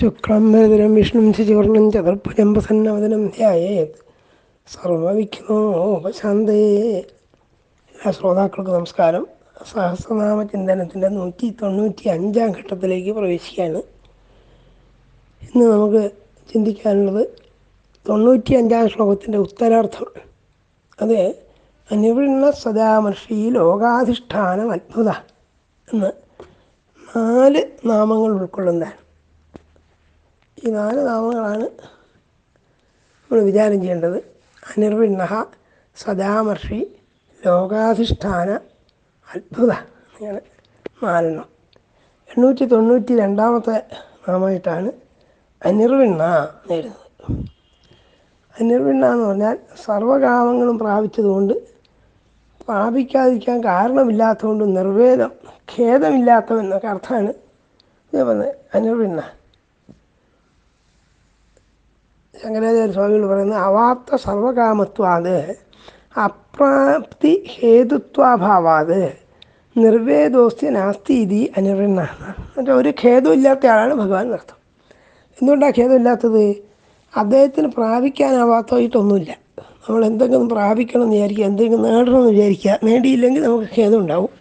ശുക്ലം വിഷ്ണു വിഷ്ണും ശിചിവർണം ചതുർഭുജം പ്രസന്നവദനം ധ്യായേത്. സർവവിഘ്നോപശാന്തേ എല്ലാ ശ്രോതാക്കൾക്കും നമസ്കാരം. സഹസ്രനാമ ചിന്തനത്തിന്റെ നൂറ്റി തൊണ്ണൂറ്റി അഞ്ചാം ഘട്ടത്തിലേക്ക് പ്രവേശിക്കുകയാണ്. ഇന്ന് നമുക്ക് ചിന്തിക്കാനുള്ളത് തൊണ്ണൂറ്റി അഞ്ചാം ശ്ലോകത്തിന്റെ ഉത്തരാർത്ഥം. അത് അനുവിണ്ണ സദാമർഷി ലോകാധിഷ്ഠാനം അത്ഭുത എന്ന് നാല് നാമങ്ങൾ ഉൾക്കൊള്ളുന്നതാണ്. ഈ നാല് നാമങ്ങളാണ് നമ്മൾ വിചാരം ചെയ്യേണ്ടത്. അനിർവിണ്ണഹ സദാമർഷി ലോകാധിഷ്ഠാന അത്ഭുത ഇങ്ങനെ നാലെണ്ണം എണ്ണൂറ്റി തൊണ്ണൂറ്റി രണ്ടാമത്തെ നാമമായിട്ടാണ് അനിർവിണ്ണ നേരുന്നത് അനിർവിണ്ണ എന്ന് പറഞ്ഞാൽ സർവകാമങ്ങളും പ്രാപിച്ചതുകൊണ്ട് പ്രാപിക്കാതിരിക്കാൻ കാരണമില്ലാത്തതുകൊണ്ട് നിർവേദം ഖേദമില്ലാത്തതെന്നൊക്കെ അർത്ഥമാണ് ഇതേ പറഞ്ഞത് അനിർവിണ്ണ. ശങ്കരാചാര്യ സ്വാമികൾ പറയുന്നത് അവാപ്ത സർവകാമത്വാത് അപ്രാപ്തി ഹേതുത്വാഭാവാത് നിർവേദോസ്തി നാസ്തി ഇതി അനിർവിണ്ണ എന്നുവെച്ചാൽ ഒരു ഖേദവും ഇല്ലാത്ത ആളാണ് ഭഗവാൻ അർത്ഥം എന്തുകൊണ്ടാണ് ഖേദമില്ലാത്തത്? അദ്ദേഹത്തിന് പ്രാപിക്കാനാവാത്തതായിട്ടൊന്നുമില്ല. നമ്മൾ എന്തെങ്കിലും പ്രാപിക്കണം എന്ന് വിചാരിക്കുക എന്തെങ്കിലും നേടണം എന്ന് വിചാരിക്കുക നേടിയില്ലെങ്കിൽ നമുക്ക് ഖേദം ഉണ്ടാവും.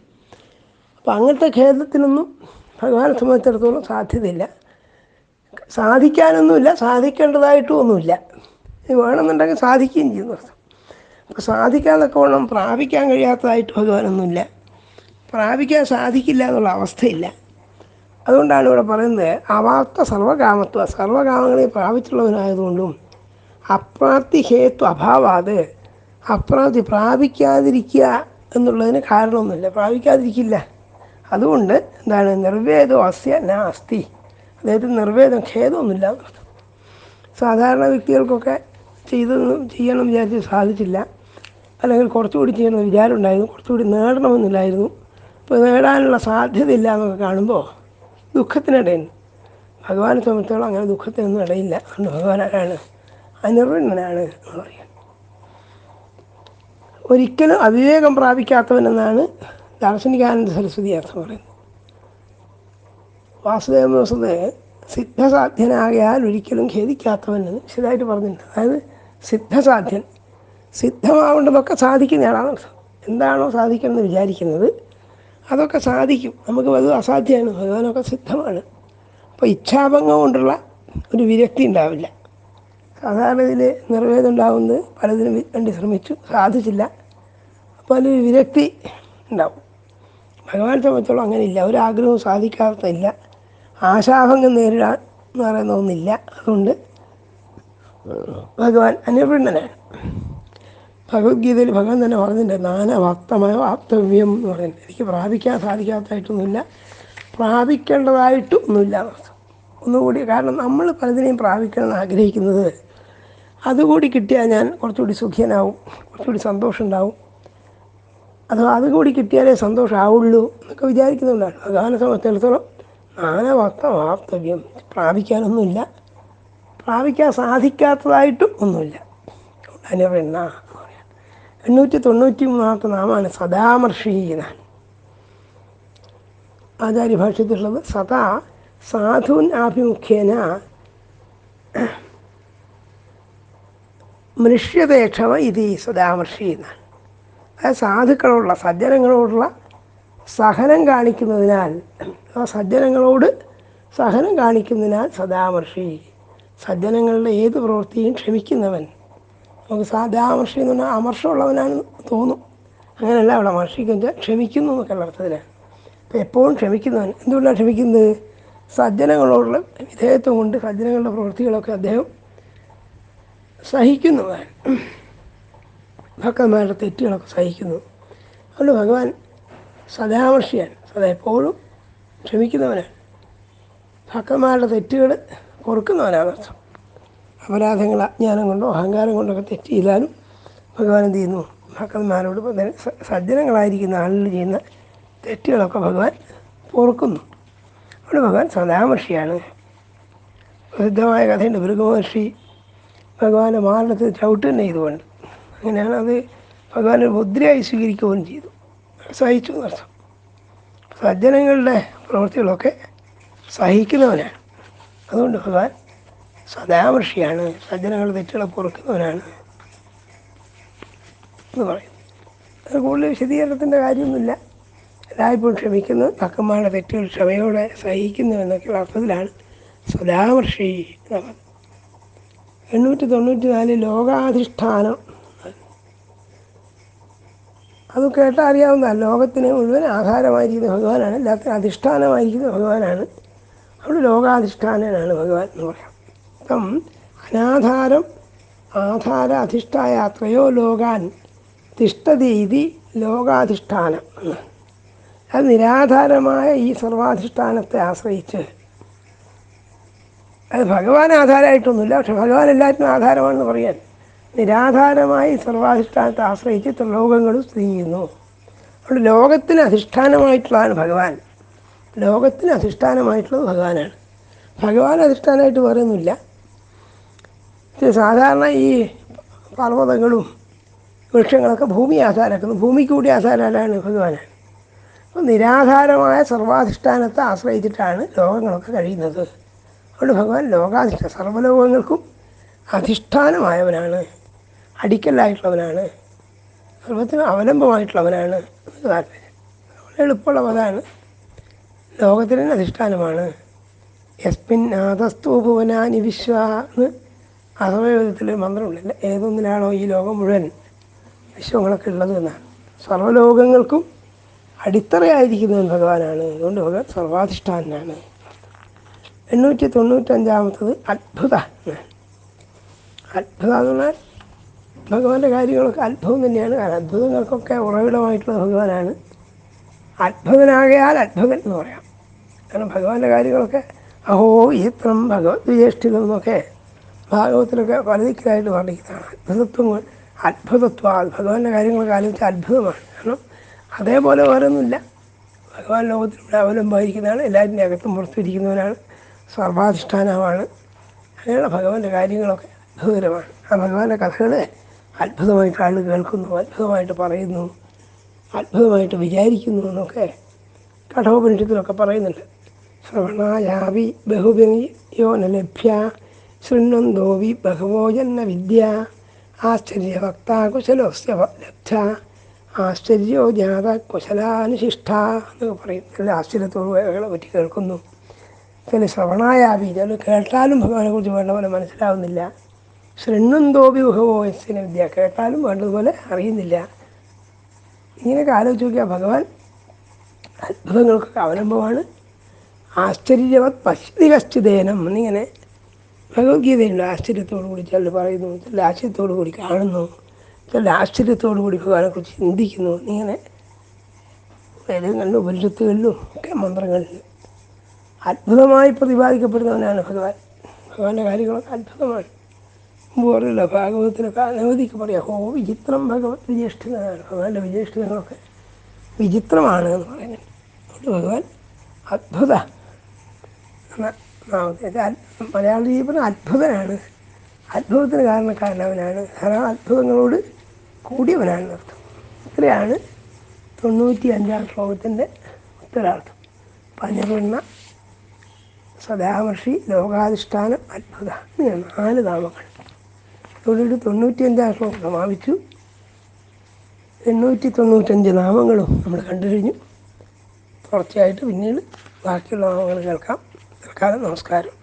അപ്പോൾ അങ്ങനത്തെ ഖേദത്തിനൊന്നും ഭഗവാനെ സംബന്ധിച്ചിടത്തോളം സാധ്യതയില്ല. സാധിക്കാനൊന്നുമില്ല സാധിക്കേണ്ടതായിട്ടും ഒന്നുമില്ല വേണമെന്നുണ്ടെങ്കിൽ സാധിക്കുകയും ചെയ്യുന്നു അർത്ഥം. അപ്പോൾ സാധിക്കാന്നൊക്കെ വേണം പ്രാപിക്കാൻ കഴിയാത്തതായിട്ട് ഭഗവാനൊന്നുമില്ല. പ്രാപിക്കാൻ സാധിക്കില്ല എന്നുള്ള അവസ്ഥയില്ല. അതുകൊണ്ടാണ് ഇവിടെ പറയുന്നത് അവാർത്ത സർവകാമത്വ സർവകാമങ്ങളെ പ്രാപിച്ചുള്ളവനായതുകൊണ്ടും അപ്രാപ്തി ഹേത്വ അഭാവാത് അപ്രാപ്തി പ്രാപിക്കാതിരിക്കുക എന്നുള്ളതിന് കാരണമൊന്നുമില്ല. പ്രാപിക്കാതിരിക്കില്ല. അതുകൊണ്ട് എന്താണ് നിർവേദോ അസ്യ നാസ്തി. അദ്ദേഹത്തിന് നിർവേദം ഖേദമൊന്നുമില്ല. സാധാരണ വ്യക്തികൾക്കൊക്കെ ചെയ്തൊന്നും ചെയ്യണം വിചാരിച്ച് സാധിച്ചില്ല. അല്ലെങ്കിൽ കുറച്ചുകൂടി ചെയ്യണമെന്ന് വിചാരം ഉണ്ടായിരുന്നു കുറച്ചുകൂടി നേടണമെന്നില്ലായിരുന്നു. അപ്പോൾ നേടാനുള്ള സാധ്യതയില്ല എന്നൊക്കെ കാണുമ്പോൾ ദുഃഖത്തിനിടയുണ്ട്. ഭഗവാനെ സംബന്ധിച്ചോളം അങ്ങനെ ദുഃഖത്തിനൊന്നും ഇടയില്ല. അതുകൊണ്ട് ഭഗവാൻ ആരാണ്? എന്ന് പറയുന്നത് ഒരിക്കലും അവിവേകം പ്രാപിക്കാത്തവനെന്നാണ് ദാർശനികാനന്ദ സരസ്വതി അർത്ഥം പറയുന്നത്. വാസുദേവ വസത് സിദ്ധസാധ്യനാകയാൽ ഒരിക്കലും ഖേദിക്കാത്തവൻ എന്ന് വിശദമായിട്ട് പറഞ്ഞിട്ടുണ്ട്. അതായത് സിദ്ധസാധ്യൻ സിദ്ധമാവേണ്ടതൊക്കെ സാധിക്കുന്നയാളാണ്. അർത്ഥം എന്താണോ സാധിക്കണമെന്ന് വിചാരിക്കുന്നത് അതൊക്കെ സാധിക്കും. നമുക്ക് അത് അസാധ്യമാണ്. ഭഗവാനൊക്കെ സിദ്ധമാണ്. അപ്പോൾ ഇച്ഛാഭംഗം കൊണ്ടുള്ള ഒരു വിരക്തി ഉണ്ടാവില്ല. സാധാരണ ഇതിൽ നിർവേദം ഉണ്ടാവുന്നത് പലതിനും വേണ്ടി ശ്രമിച്ചു സാധിച്ചില്ല. അപ്പോൾ അതിൽ വിരക്തി ഉണ്ടാവും. ഭഗവാൻ സംബന്ധിച്ചോളം അങ്ങനെയില്ല. ഒരാഗ്രഹവും സാധിക്കാത്തതില്ല. ആശാഭംഗം നേരിടാൻ എന്ന് പറയുന്ന ഒന്നില്ല. അതുകൊണ്ട് ഭഗവാൻ അനിർവണ്ണനാണ് ഭഗവത്ഗീതയിൽ ഭഗവാൻ തന്നെ പറഞ്ഞിട്ടുണ്ട് നാനവാക്തമായ വാക്തവ്യം എന്ന് പറയുന്നത് എനിക്ക് പ്രാപിക്കാൻ സാധിക്കാത്തതായിട്ടൊന്നുമില്ല. പ്രാപിക്കേണ്ടതായിട്ടും ഒന്നുമില്ല ഒന്നുകൂടി കാരണം നമ്മൾ പലതിനെയും പ്രാപിക്കണമെന്ന് ആഗ്രഹിക്കുന്നത് അതുകൂടി കിട്ടിയാൽ ഞാൻ കുറച്ചുകൂടി സുഖിയനാവും കുറച്ചുകൂടി സന്തോഷം ഉണ്ടാവും അഥവാ അതുകൂടി കിട്ടിയാലേ സന്തോഷമാവുള്ളൂ എന്നൊക്കെ വിചാരിക്കുന്നുണ്ടാണ്. ഭഗവാനെ സംബന്ധിച്ചിടത്തോളം നാനവാക്ത വാപ്തവ്യം പ്രാപിക്കാനൊന്നുമില്ല. പ്രാപിക്കാൻ സാധിക്കാത്തതായിട്ടും ഒന്നുമില്ല. അതിനെ പറയാം എണ്ണൂറ്റി തൊണ്ണൂറ്റി മൂന്നാമത്തെ നാമാണ് സദാമർഷി എന്നാണ് ആചാര്യ ഭാഷ്യത്തിലുള്ളത് സദാ സാധുൻ ആഭിമുഖ്യേന മനുഷ്യതേക്ഷമ ഇത് സദാമർഷി എന്നാണ് അതായത് സാധുക്കളോടുള്ള സജ്ജനങ്ങളോടുള്ള സഹനം കാണിക്കുന്നതിനാൽ ആ സജ്ജനങ്ങളോട് സഹനം കാണിക്കുന്നതിനാൽ സദാമർഷി. സജ്ജനങ്ങളുടെ ഏത് പ്രവൃത്തിയും ക്ഷമിക്കുന്നവൻ. നമുക്ക് സദാമർഷി എന്ന് പറഞ്ഞാൽ അമർഷമുള്ളവനാണെന്ന് തോന്നും. അങ്ങനെയല്ല അവിടെ മർഷിക്കുക ക്ഷമിക്കുന്നു എന്നൊക്കെയുള്ള അർത്ഥത്തിലാണ് അപ്പോൾ എപ്പോഴും ക്ഷമിക്കുന്നവൻ. എന്തുകൊണ്ടാണ് ക്ഷമിക്കുന്നത്? സജ്ജനങ്ങളോടുള്ള വിധേയത്വം കൊണ്ട് സജ്ജനങ്ങളുടെ പ്രവൃത്തികളൊക്കെ അദ്ദേഹം സഹിക്കുന്നവൻ ഭക്തന്മാരുടെ തെറ്റുകളൊക്കെ സഹിക്കുന്നു. അതുകൊണ്ട് ഭഗവാൻ സദാമർഷിയാണ്. സദാ എപ്പോഴും ക്ഷമിക്കുന്നവനാണ്. ഭക്തന്മാരുടെ തെറ്റുകൾ പൊറുക്കുന്നവനാണ് അർത്ഥം. അപരാധങ്ങൾ അജ്ഞാനം കൊണ്ടോ അഹങ്കാരം കൊണ്ടൊക്കെ തെറ്റ് ചെയ്താലും ഭഗവാൻ എന്ത് ചെയ്യുന്നു? ഭക്തന്മാരോട് സജ്ജനങ്ങളായിരിക്കുന്ന ആളുകൾ ചെയ്യുന്ന തെറ്റുകളൊക്കെ ഭഗവാൻ പൊറുക്കുന്നു. അവിടെ ഭഗവാൻ സദാമർഷിയാണ്. പ്രസിദ്ധമായ കഥയുണ്ട് ഭൃഗമഹർഷി ഭഗവാന്റെ മാറിനത്തിൽ ചവിട്ട് തന്നെ ചെയ്തുകൊണ്ട്. അങ്ങനെയാണ് അത് ഭഗവാൻ ഒരു മുദ്രയായി സ്വീകരിക്കുകയും ചെയ്തു. സഹിച്ചു എന്നർത്ഥം സജ്ജനങ്ങളുടെ പ്രവൃത്തികളൊക്കെ സഹിക്കുന്നവനാണ്. അതുകൊണ്ട് ഭഗവാൻ സദാമർഷിയാണ് സജ്ജനങ്ങളുടെ തെറ്റുകളെ പൊറുക്കുന്നവനാണ് എന്ന് പറയും അത് കൂടുതൽ വിശദീകരണത്തിന്റെ കാര്യമൊന്നുമില്ല. എല്ലായ്പ്പോഴും ക്ഷമിക്കുന്നു. തക്കന്മാരുടെ തെറ്റുകൾ ക്ഷമയോടെ സഹിക്കുന്നു എന്നൊക്കെയുള്ള അർത്ഥത്തിലാണ് സദാമർഷി എന്ന് പറയുന്നത്. എണ്ണൂറ്റി തൊണ്ണൂറ്റി നാല് ലോകാധിഷ്ഠാനം അത് കേട്ടാൽ അറിയാവുന്ന ലോകത്തിന് മുഴുവൻ ആഹാരമായിരിക്കുന്ന ഭഗവാനാണ് എല്ലാത്തിനും അധിഷ്ഠാനമായിരിക്കുന്ന ഭഗവാനാണ്. അവിടെ ലോകാധിഷ്ഠാനനാണ് ഭഗവാൻ എന്ന് പറയാം. അപ്പം അനാധാരം ആധാര അധിഷ്ഠായ ത്രയോ ലോകാൻ തിഷ്ടതി ഇതി ലോകാധിഷ്ഠാനം. അത് നിരാധാരമായ ഈ സർവാധിഷ്ഠാനത്തെ ആശ്രയിച്ച്. അത് ഭഗവാൻ ആധാരമായിട്ടൊന്നുമില്ല പക്ഷെ ഭഗവാൻ എല്ലാറ്റിനും ആധാരമാണെന്ന് പറയാൻ. നിരാധാരമായി സർവാധിഷ്ഠാനത്തെ ആശ്രയിച്ച് ത്രിലോകങ്ങളും സ്ഥിതി ചെയ്യുന്നു. അതുകൊണ്ട് ലോകത്തിന് അധിഷ്ഠാനമായിട്ടുള്ളതാണ് ഭഗവാൻ. ലോകത്തിന് അധിഷ്ഠാനമായിട്ടുള്ളത് ഭഗവാനാണ്. ഭഗവാൻ അധിഷ്ഠാനമായിട്ട് വേറെ ഒന്നുമില്ല. സാധാരണ ഈ പർവതങ്ങളും വൃക്ഷങ്ങളൊക്കെ ഭൂമി ആധാരമാക്കുന്നു ഭൂമിക്ക് കൂടി ആധാരമാണ് ഭഗവാനാണ്. അപ്പോൾ നിരാധാരമായ സർവാധിഷ്ഠാനത്തെ ആശ്രയിച്ചിട്ടാണ് ലോകങ്ങളൊക്കെ കഴിയുന്നത്. അതുകൊണ്ട് ഭഗവാൻ ലോകാധിഷ്ഠ സർവലോകങ്ങൾക്കും അധിഷ്ഠാനമായവനാണ്. അടിക്കലായിട്ടുള്ളവനാണ്. സർവത്തിന് അവലംബമായിട്ടുള്ളവനാണ്. താല്പര്യം വളരെ എളുപ്പമുള്ള പദമാണ്. ലോകത്തിന് അധിഷ്ഠാനമാണ്. യസ്മിൻ നാഥസ്തു ഭുവനാനി വിശ്വ എന്ന് അഥവയോഗത്തിൽ മന്ത്രമുണ്ടല്ല? ഏതൊന്നിലാണോ ഈ ലോകം മുഴുവൻ വിശ്വങ്ങളൊക്കെ ഉള്ളത് എന്നാണ്. സർവലോകങ്ങൾക്കും അടിത്തറയായിരിക്കുന്നവൻ ഭഗവാനാണ്. അതുകൊണ്ട് ഭഗവാൻ സർവാധിഷ്ഠാനാണ് എണ്ണൂറ്റി തൊണ്ണൂറ്റഞ്ചാമത്തത് അത്ഭുത അത്ഭുത എന്ന് പറഞ്ഞാൽ ഭഗവാന്റെ കാര്യങ്ങളൊക്കെ അത്ഭുതം തന്നെയാണ്. കാരണം അത്ഭുതങ്ങൾക്കൊക്കെ ഉറവിടമായിട്ടുള്ള ഭഗവാനാണ്. അത്ഭുതനാകയാൽ അത്ഭുതൻ എന്ന് പറയാം. കാരണം ഭഗവാന്റെ കാര്യങ്ങളൊക്കെ അഹോ ഈത്രം ഭഗവത് വിജേഷ്ഠിതം എന്നൊക്കെ ഭാഗവത്തിലൊക്കെ പലതിക്കലായിട്ട് വർണിക്കുന്നതാണ്. അത്ഭുതത്വം അത്ഭുതത്വ ഭഗവാന്റെ കാര്യങ്ങളൊക്കെ ആലോചിച്ചാൽ അത്ഭുതമാണ്. കാരണം അതേപോലെ വേറൊന്നുമില്ല. ഭഗവാൻ ലോകത്തിലൂടെ അവലംബമായിരിക്കുന്നതാണ്. എല്ലാറ്റിന്റെ അകത്തും പുറത്തിരിക്കുന്നവനാണ് സർവാധിഷ്ഠാനമാണ്. അങ്ങനെയുള്ള ഭഗവാന്റെ കാര്യങ്ങളൊക്കെ അത്ഭുതകരമാണ്. ആ ഭഗവാന്റെ കഥകൾ അത്ഭുതമായിട്ട് ആൾ കേൾക്കുന്നു അത്ഭുതമായിട്ട് പറയുന്നു അത്ഭുതമായിട്ട് വിചാരിക്കുന്നു എന്നൊക്കെ കഠോപനിഷത്തിലൊക്കെ പറയുന്നുണ്ട്. ശ്രവണായാവി ബഹുബിയോ യോന ലഭ്യ ശൃണ്വന്തോവി ബഹവോജന്ന വിദ്യ ആശ്ചര്യവക്ത കുശലോസ്യ ലബ്ധ ആശ്ചര്യോ ജാത കുശലാനുശിഷ്ട എന്നൊക്കെ പറയും. ചില ആശ്ചര്യത്തോട് അയാളെ പറ്റി കേൾക്കുന്നു. ചില ശ്രവണായാവി ചില കേട്ടാലും ഭഗവാനെ കുറിച്ച് വേണ്ട പോലെ മനസ്സിലാവുന്നില്ല. ശൃണ്വന്തോപി എസ്സിന് വിദ്യ. കേട്ടാലും വേണ്ടതുപോലെ അറിയുന്നില്ല. ഇങ്ങനെയൊക്കെ ആലോചിച്ച് നോക്കിയാൽ ഭഗവാൻ അത്ഭുതങ്ങൾക്കൊക്കെ അവലംബമാണ്. ആശ്ചര്യവത് പശ്യതി കശ്ചിതേനം എന്നിങ്ങനെ ഭഗവത്ഗീതയുണ്ട്. ആശ്ചര്യത്തോടു കൂടി ചിലർ പറയുന്നു ചില ആശ്ചര്യത്തോടു കൂടി കാണുന്നു ചില ആശ്ചര്യത്തോടു കൂടി ഭഗവാനെക്കുറിച്ച് ചിന്തിക്കുന്നു എന്നിങ്ങനെ വേദങ്ങളിലും ഉപനിഷത്തുകളിലും ഒക്കെ മന്ത്രങ്ങളിൽ അത്ഭുതമായി പ്രതിപാദിക്കപ്പെടുന്നവനാണ് ഭഗവാൻ. ഭഗവാന്റെ കാര്യങ്ങളൊക്കെ അത്ഭുതമാണ്. മുമ്പ് ഭാഗവതത്തിനൊക്കെ അനവധിക്ക് പറയാം ഹോ വിചിത്രം ഭഗവത് വിജേഷ്ഠിതനാണ് ഭഗവാന്റെ വിജേഷ്ഠിതങ്ങളൊക്കെ വിചിത്രമാണ് എന്ന് പറയുന്നത് അതുകൊണ്ട് ഭഗവാൻ അത്ഭുത മലയാള പറഞ്ഞ അത്ഭുതനാണ്. അത്ഭുതത്തിന് കാരണക്കാരനവനാണ്. ധാരാളം അത്ഭുതങ്ങളോട് കൂടിയവനാണ് അർത്ഥം. ഇത്രയാണ് തൊണ്ണൂറ്റി അഞ്ചാം ശ്ലോകത്തിന്റെ ഉത്തരാർത്ഥം. പഞ്ഞപെണ്ണ സദാമർഷി ലോകാധിഷ്ഠാനം അത്ഭുത. നാല് നാമങ്ങൾ. അതോടുകൂടി തൊണ്ണൂറ്റിയഞ്ചാം ശ്ലോകം സമാപിച്ചു എണ്ണൂറ്റി തൊണ്ണൂറ്റഞ്ച് നാമങ്ങളും നമ്മൾ കണ്ടു കഴിഞ്ഞു. തുടർച്ചയായിട്ട് പിന്നീട് ബാക്കിയുള്ള നാമങ്ങൾ കേൾക്കാം. തൽക്കാലം നമസ്കാരം.